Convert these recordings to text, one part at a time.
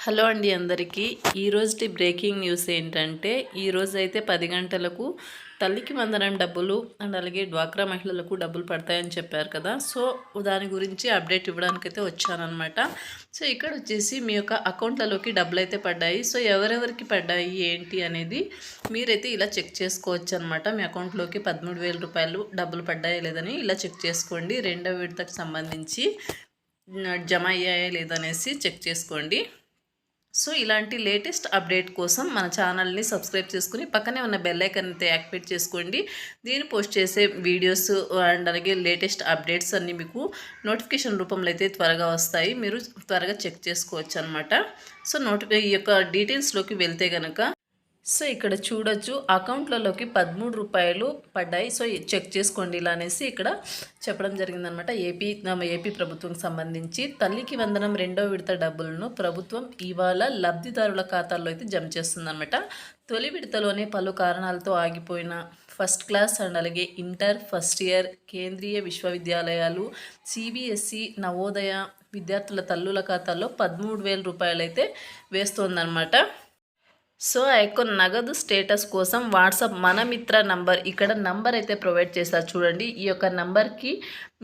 Hello అండి అందరికీ. ఈరోజుటి breaking news ఏంటంటే ఈరోజు అయితే పది గంటలకు తల్లికి వందనం డబ్బులు అండ్ అలాగే డ్వాక్రా మహిళలకు డబ్బులు పడతాయని చెప్పారు కదా. సో దాని గురించి అప్డేట్ ఇవ్వడానికైతే వచ్చానమాట సో ఇక్కడ వచ్చేసి మీ యొక్క అకౌంట్లలోకి డబ్బులు అయితే పడ్డాయి. సో ఎవరెవరికి పడ్డాయి ఏంటి అనేది మీరైతే ఇలా చెక్ చేసుకోవచ్చు అనమాట మీ అకౌంట్లోకి పదమూడు వేల రూపాయలు డబ్బులు పడ్డాయా లేదని ఇలా చెక్ చేసుకోండి. రెండవ విడతకు సంబంధించి జమ అయ్యాయా లేదనేసి చెక్ చేసుకోండి. సో ఇలాంటి లేటెస్ట్ అప్డేట్ కోసం మన ఛానల్ని సబ్స్క్రైబ్ చేసుకుని పక్కనే ఉన్న బెల్ అయితే యాక్టివేట్ చేసుకోండి. దీన్ని పోస్ట్ చేసే వీడియోస్ అండ్ అలాగే లేటెస్ట్ అప్డేట్స్ అన్నీ మీకు నోటిఫికేషన్ రూపంలో అయితే త్వరగా వస్తాయి. మీరు త్వరగా చెక్ చేసుకోవచ్చు అనమాట సో నోటి ఈ యొక్క డీటెయిల్స్లోకి వెళ్తే కనుక సో ఇక్కడ చూడొచ్చు అకౌంట్లలోకి పదమూడు రూపాయలు పడ్డాయి. సో చెక్ చేసుకోండి ఇలా అనేసి ఇక్కడ చెప్పడం జరిగిందనమాట. ఏపీ ఏపీ ప్రభుత్వం సంబంధించి తల్లికి వందనం రెండో విడత డబ్బులను ప్రభుత్వం ఇవాళ లబ్ధిదారుల ఖాతాల్లో అయితే జమ చేస్తుందనమాట. తొలి విడతలోనే పలు కారణాలతో ఆగిపోయిన ఫస్ట్ క్లాస్ అండ్ అలాగే ఇంటర్ ఫస్ట్ ఇయర్ కేంద్రీయ విశ్వవిద్యాలయాలు సిబిఎస్ఈ నవోదయ విద్యార్థుల తల్లుల ఖాతాల్లో పదమూడు వేల రూపాయలు అయితే వేస్తోందనమాట. సో యొక్క నగదు స్టేటస్ కోసం వాట్సాప్ మన మిత్ర నంబర్ ఇక్కడ నంబర్ అయితే ప్రొవైడ్ చేస్తారు చూడండి. ఈ యొక్క నంబర్కి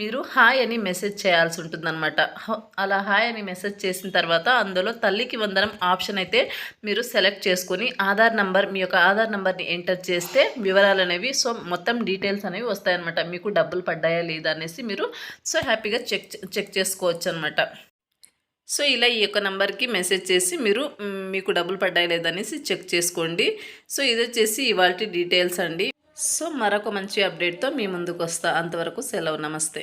మీరు హాయ్ అని మెసేజ్ చేయాల్సి ఉంటుందన్నమాట. అలా హాయ్ అని మెసేజ్ చేసిన తర్వాత అందులో తల్లికి వందనం ఆప్షన్ అయితే మీరు సెలెక్ట్ చేసుకుని ఆధార్ నంబర్ మీ యొక్క ఆధార్ నంబర్ని ఎంటర్ చేస్తే వివరాలు అనేవి సో మొత్తం డీటెయిల్స్ అనేవి వస్తాయన్నమాట. మీకు డబ్బులు పడ్డాయా లేదా అనేసి మీరు సో హ్యాపీగా చెక్ చెక్ చేసుకోవచ్చు అనమాట సో ఇలా ఈ యొక్క నెంబర్కి మెసేజ్ చేసి మీరు మీకు డబ్బులు పడ్డాయి లేదనేసి చెక్ చేసుకోండి. సో ఇది వచ్చేసి ఇవాళ డీటెయిల్స్ అండి. సో మరొక మంచి అప్డేట్తో మీ ముందుకు వస్తా అంతవరకు సెలవు. నమస్తే.